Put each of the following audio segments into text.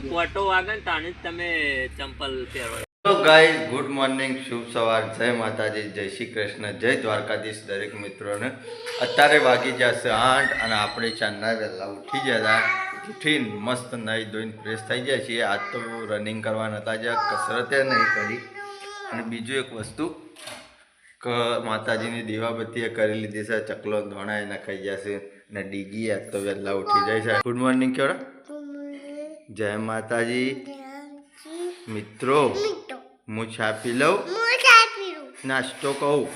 કોટો વાગે ને તાને જ તમે ચંપલ પહેરો. તો ગાઈઝ ગુડ મોર્નિંગ શુભ સવાર જય માતાજી જય શ્રી કૃષ્ણ જય દ્વારકાધીશ દરેક મિત્રોને. અત્યારે વાગી જશે આઠ અને આપણે ચાંદના વહેલા ઉઠી ગયા ઉઠીને મસ્ત નહીં ધોઈને ફ્રેશ થઈ જાય છીએ. આજ તો રનિંગ કરવા નતા જ્યાં કસરતે નહીં કરી. અને બીજું એક વસ્તુ કે માતાજીની દીવાબત્તીએ કરી લીધી છે. ચકલો ધોણા એને ખાઈ જશે અને ડીગી આજ તો વહેલા ઉઠી જાય છે. ગુડ મોર્નિંગ કેવડા? જય માતાજી. મિત્રો હું છાપી લઉં? નાસ્તો કહું?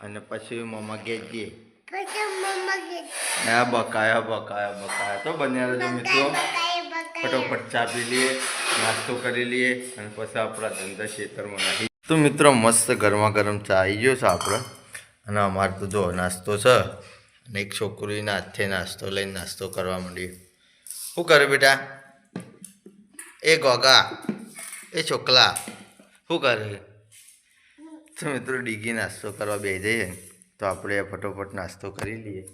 અને પછી મમ્મા જઈએ આ બકાયા બકાયા બકાયા. તો બન્યા રહેજો મિત્રો. ફટોફટ ચાપી લઈએ નાસ્તો કરી લઈએ અને પછી આપણા ધંધા ખેતરમાં નાખી તો મિત્રો મસ્ત ગરમા ગરમ ચા આવી ગયો છે આપણે અને અમારે તો જો નાસ્તો છે. અને એક છોકરીના હાથે નાસ્તો લઈને નાસ્તો કરવા માંડ્યું. શું કરે બેટા? એ ગોગા, એ છોકલા શું કરે? તો મિત્રો, ડીગી નાસ્તો કરવા બે જઈએ તો આપણે ફટોફટ નાસ્તો કરી લઈએ.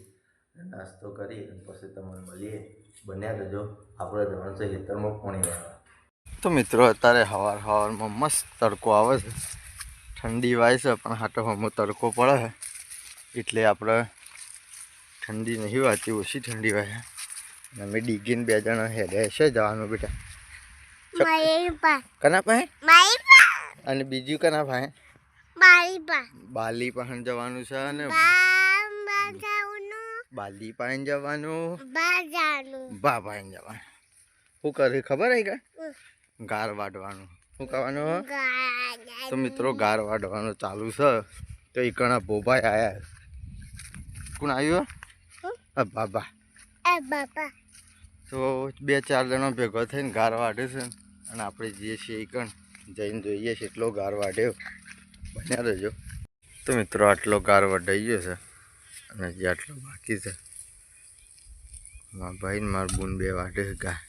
નાસ્તો કરી પછી તમને મળીએ. બન્યા રહેજો. આપણે ધોરણ છે ખેતરમાં પાણી તો મિત્રો, અત્યારે સવાર સવારમાં મસ્ત તડકો આવે છે. ઠંડી વાય છે, પણ હાટોમાં તડકો પડે એટલે આપણે ઠંડી નહીં વાતી ઓછી ઠંડી વાય અમે ડીગીને બે જણા હેડે છે જવાનું બેટા. કના પાસે? અને બીજું કના પાસે? બાલી પાસે જવાનું છે અને બાલી પાસે જવાનું. બા પાસે જવાનું. શું કરે ખબર હે કે ગાર વાઢવાનું. શું કરવાનું? તો મિત્રો ગાર વાઢવાનું ચાલુ છે. તો એ કણા ભોભાઈ આવ્યા કોણ આવ્યું? આ બાબા. તો બે ચાર જણો ભેગો થઈને ગાર વાઢે છે અને આપણે જઈએ છીએ એ કણ જઈને જોઈએ છીએ એટલો ગાર વાઢ્યો. બન્યા રહેજો. તો મિત્રો આટલો ગાર વઢાઈ ગયો છે અને જે આટલો બાકી છે. મારા ભાઈ ને મારા બૂન બે વાડે છે ગાય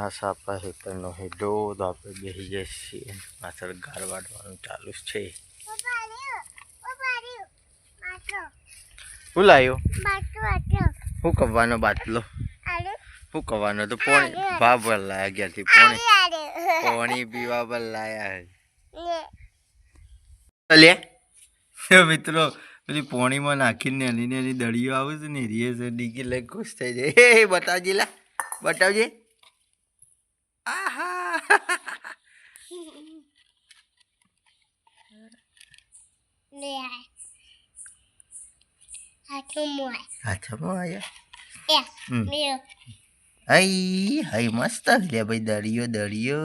આ સાપા હેતરનો હેડો તો આપણે બેસી જઈએ છીએ. પાછળ ગાર વાડવાનું ચાલુ જ છે. શું લાવ્યો હું કવાનો બાટલો? હું કવાનો? તો પોણી ભા લાયા ઘેરથી પોણી. પોણી પીવા ભરલાયા લે. મિત્રો પેલી પોણીમાં નાખીને નેની નેની દળીઓ આવે છે ને રીએ છે ડીકી લઈ ખુશ થઈ જાય. હે બતાવજે લા. બતાવજે. આહા. હાથમાં આવ્યા હમ. હઈ હઈ મસ્ત લે ભાઈ દળિયો દળિયો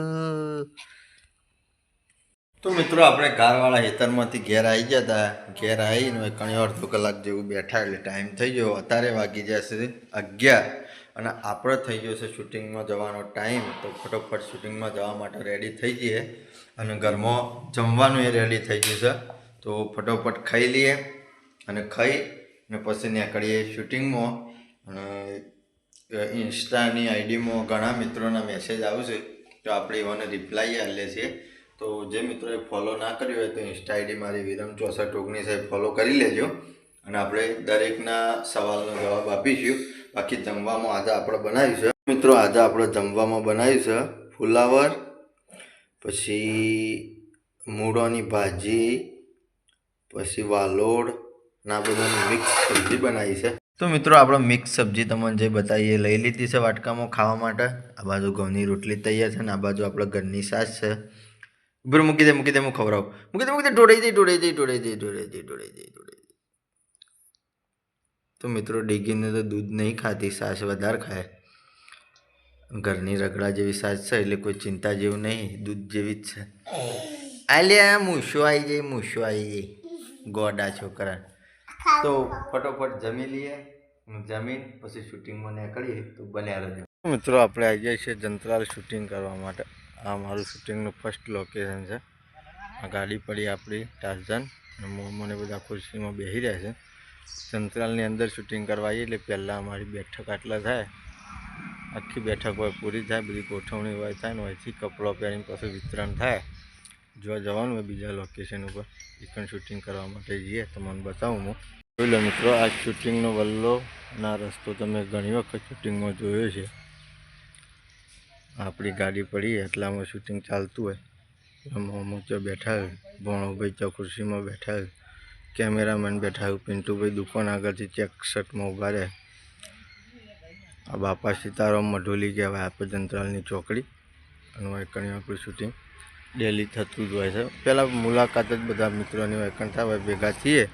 તો મિત્રો આપણે કારવાળા હેતરમાંથી ઘેર આવી ગયા હતા ઘેર આવીને ઘણી અડધો કલાક જેવું બેઠા એટલે ટાઈમ થઈ ગયો. અત્યારે વાગી જશે અગિયાર. અને આપણે થઈ ગયો છે શૂટિંગમાં જવાનો ટાઈમ. તો ફટોફટ શૂટિંગમાં જવા માટે રેડી થઈ જઈએ અને ઘરમાં જમવાનું એ રેડી થઈ ગયું છે. તો ફટોફટ ખાઈ લઈએ. અને ખાઈ અને પછી નીકળીએ શૂટિંગમાં. અને ઇન્સ્ટાની આઈડીમાં ઘણા મિત્રોના મેસેજ આવશે. તો આપણે એવાને રિપ્લાય આપીએ છીએ તો જે મિત્રોએ ફોલો ના કર્યો હોય તો ઇન્સ્ટા આઈડી મારી વિરમ ચોસઠ ઓગણીસ ફોલો કરી લેજો. અને આપણે દરેકના સવાલનો જવાબ આપીશું. બાકી જમવામાં આજે આપણે બનાવ્યું છે. મિત્રો, આજે આપણે જમવામાં બનાવ્યું છે ફુલાવર, પછી મૂળોની ભાજી, પછી વાલોડ ના બધાની મિક્સ સબ્જી બનાવી છે. તો મિત્રો, આપણે મિક્સ સબ્જી તમને જે બતાવીએ લઈ લીધી છે વાટકામાં ખાવા માટે. આ બાજુ ઘઉંની રોટલી તૈયાર છે ને આ બાજુ આપણે ઘરની સાસ છે. ઉપર મૂકી દે મૂકી દે, હું ખવડાવું. મૂકી દે મૂકી દે, ઢોળાઈ દે ઢોળાઈ દે ઢોળાઈ દે ઢોળાઈ દે ઢોળાઈ દે ઢોળાઈ દે. તો મિત્રો, ડીગીને તો દૂધ નહીં ખાતી, સાસ વધારે ખાય. ઘરની રગડા જેવી સાસ છે, એટલે કોઈ ચિંતા જેવું નહીં, દૂધ જેવી જ છે. આલ્યા, મૂછો આવી જાય, મૂછો આવી જાય. ગોડા છોકરા તો ફટોફટ જમી લઈએ. જમીન પછી શૂટિંગમાં નીકળીએ તો બન્યા રહેજો. મિત્રો આપણે આવી ગયા છીએ જંતરાલ શૂટિંગ કરવા માટે. આ મારું શૂટિંગનું ફર્સ્ટ લોકેશન છે. આ ગાડી પડી આપણી ટાર્ઝન અને મોમને બધા ખુરશીમાં બેસી રહ્યા છે. જંતરાલની અંદર શૂટિંગ કરવા આવીએ એટલે પહેલાં અમારી બેઠક આટલા થાય. આખી બેઠક હોય પૂરી થાય બધી ગોઠવણી હોય થાય ને હોયથી કપડો પહેરીને પછી વિતરણ થાય. જો જવાનું હોય બીજા લોકેશન ઉપર ચિકન શૂટિંગ કરવા માટે જઈએ, તો મને બતાવું હું. જોઈ લો મિત્રો, આ શૂટિંગનો વલ્લો ના રસ્તો તમે ઘણી વખત શૂટિંગમાં જોયો છે. આપણી ગાડી પડી, એટલામાં શૂટિંગ ચાલતું હોય. એમાં અમુક બેઠા હોય, ભણોભાઈ ચો ખુરશીમાં બેઠા હોય કેમેરામેન બેઠા હોય, પિન્ટુભાઈ દુકાન આગળથી ચેક શર્ટમાં ઊભા રહે. આ બાપા સીતારામ મઢોલી કહેવાય આપણે જંત્રાલની ચોકડી. અને વાયકણી આપણું શૂટિંગ ડેલી થતું જ હોય છે. પહેલાં મુલાકાત જ બધા મિત્રોની વાયકણ હોય ભેગા થઈએ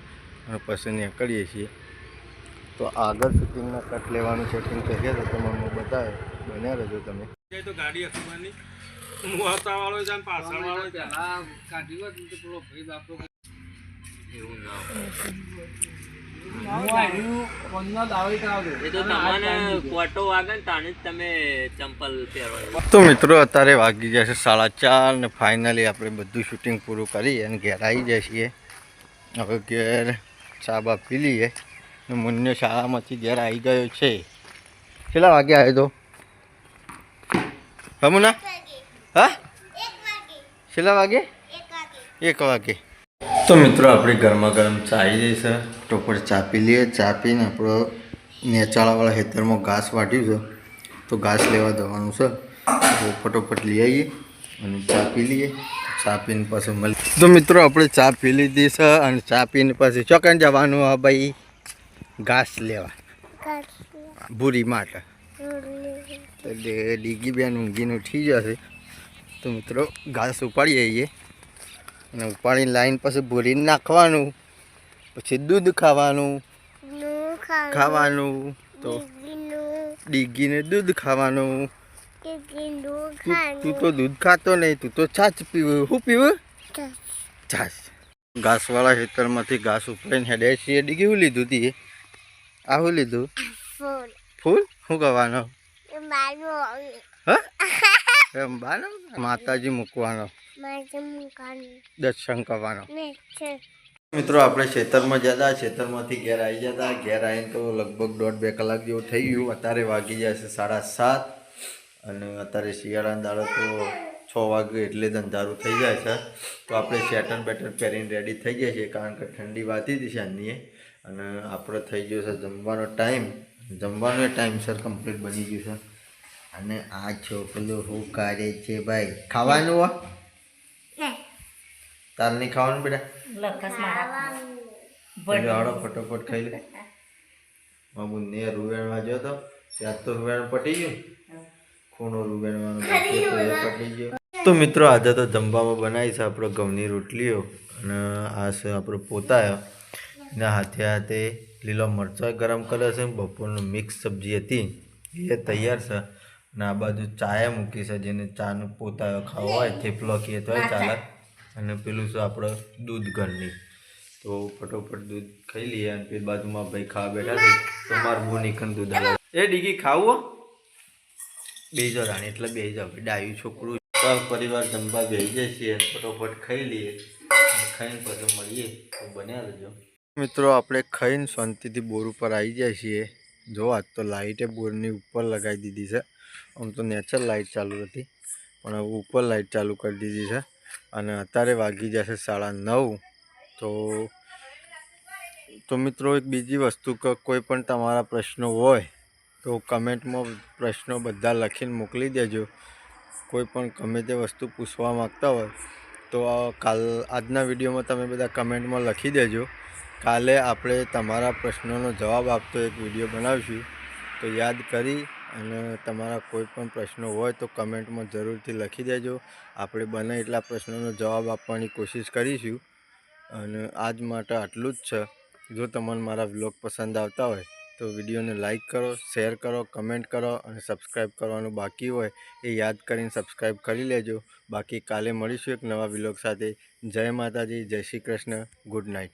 અને પછી નીકળીએ છીએ. તો આગળ શૂટિંગના કટ લેવાનું શૂટિંગ કહીએ તો તમે હું બતાવે. બન્યા રહેજો તમે. તો ગાડી અખબારની વાળો છે પાછળ વાળો છે. એવું ને તાણે જ તમે ચંપલ પહેરવા તો મિત્રો અત્યારે વાગી જશે છે સાડા ચાર ને ફાઇનલી આપણે બધું શૂટિંગ પૂરું કરી અને ઘેર આવી જાય છીએ. હવે ઘેર સાબા બા પી લઈએ ને મુન્ને શાળામાંથી ઘેર આવી ગયો છે. કેટલા વાગે આવ્યો તો? હમુના હા? કેટલા વાગે. એક વાગે. તો મિત્રો આપણે ગરમા ગરમ ચાઈ જઈ છે. ટોપર ચા પી લઈએ. ચા પીને આપણો નેચાળાવાળા ખેતરમાં ઘાસ વાટ્યું છે. તો ઘાસ લેવા દેવાનું છે. તો ફટોફટ લઈ આવીએ અને ચા પી લઈએ. ચા પીને પાછું મળી તો મિત્રો આપણે ચા પી લીધી છે અને ચા પીને પછી ચોકન જવાનું આ ભાઈ ઘાસ લેવા. ભૂરી માટે. એટલે ડીગી બેન ઊંઘીને ઉઠી જશે. તો મિત્રો ઘાસ ઉપાડી આવીએ. અને ઉપાડીને લાઈન પછી ભૂરીને નાખવાનું પછી દૂધ ખાવાનું. ખાવાનું. તો ડીગીને. દૂધ ખાવાનું. તું તું દૂધ ખાતો નહીં તું તો છાશ પીવું. શું પીવું? છાશ. ઘાસવાળા ખેતરમાંથી ઘાસ ઉપાડીને હેડે છીએ. ડીગી શું લીધું તી? આ શું લીધું? ફૂલ. શું કરવાનો બાનો માતાજી મૂકવાનો દર્શન કરવાનો. મિત્રો આપણે ખેતરમાં જતા ખેતરમાંથી ઘેર આવી જતા. ઘેર આવીને તો લગભગ દોઢ બે કલાક જેવું થઈ ગયું. અત્યારે વાગી જાય છે સાડા સાત અને અત્યારે શિયાળાના દાડો તો છ વાગે એટલે જ અંધારું થઈ જાય છે. તો આપણે શેટર બેટર પહેરીને રેડી થઈ જાય છે કારણ કે ઠંડી વાતી હતી સાંજની અને આપણે થઈ ગયો છે જમવાનો ટાઈમ જમવાનો ટાઈમસર કમ્પ્લીટ બની ગયું છે. અને આ છોકરો શું કરે છે ભાઈ. ખાવાનું હો. તાર નહીં ખાવાનું બેટા? હાડો ફટોફટ ખાઈ લે. મામુ ને રૂવેણમાં જો તો ત્યાં તો રૂવેણ પટી ગયું. ખૂણો રૂવેણવાનું પટી ગયો. તો મિત્રો આજે તો જમવામાં બનાવી છે આપણો ઘઉંની રોટલીઓ અને આ છે આપણો પોતાયો. અને હાથે હાથે લીલો મરચાં ગરમ કરે છે બપોરનું મિક્સ સબ્જી હતી. એ તૈયાર છે. અને આ બાજુ ચાય મૂકી છે જેને ચાનો પોતા ખાવો હોય થેપલો કહીએ તો ચાલે. અને પેલું છે આપણે દૂધ ઘરની. તો ફટોફટ દૂધ ખાઈ લઈએ અને પેલી બાજુમાં ભાઈ ખાવા બેઠા છે. તો મારું બહુ નીકળ દૂધ આવે એ ડીગી ખાવું? બે જાઓ રાણી એટલે બે જાઓ ડાયું છોકરું. સર પરિવાર જમવા બેસી જાય છીએ ફટોફટ ખાઈ લઈએ. ખાઈને પછી મળીએ. તો બન્યા રહેજો. મિત્રો આપણે ખાઈને શાંતિથી બોર ઉપર આવી જાય છીએ. જો, આજ તો લાઇટે બોરની ઉપર લગાવી દીધી છે. આમ તો નેચરલ લાઇટ ચાલુ હતી, પણ હવે ઉપર લાઇટ ચાલુ કરી દીધી છે. અને અત્યારે વાગી જશે સાડા નવ. તો તો મિત્રો, એક બીજી વસ્તુ કે કોઈ પણ તમારા પ્રશ્નો હોય, તો કમેન્ટમાં પ્રશ્નો બધા લખીને મોકલી દેજો. કોઈ પણ ગમે તે વસ્તુ પૂછવા માગતા હોય, તો કાલ, આજના વિડીયોમાં તમે બધા કમેન્ટમાં લખી દેજો. કાલે આપણે તમારા પ્રશ્નોનો જવાબ આપતો એક વીડિયો બનાવીશું. તો યાદ કરી અને તમારા કોઈ પણ પ્રશ્નો હોય તો કમેન્ટમાં જરૂરથી લખી દેજો. આપણે બને એટલા પ્રશ્નોનો જવાબ આપવાની કોશિશ કરીશું. અને આજ માટે આટલું જ છે. જો તમને મારા વ્લોગ પસંદ આવતા હોય તો વિડીયોને લાઇક કરો, શેર કરો, કમેન્ટ કરો અને સબસ્ક્રાઈબ કરવાનું બાકી હોય એ યાદ કરીને સબસ્ક્રાઈબ કરી લેજો. બાકી કાલે મળીશું એક નવા વ્લોગ સાથે. જય માતાજી, જય શ્રી કૃષ્ણ. Good night.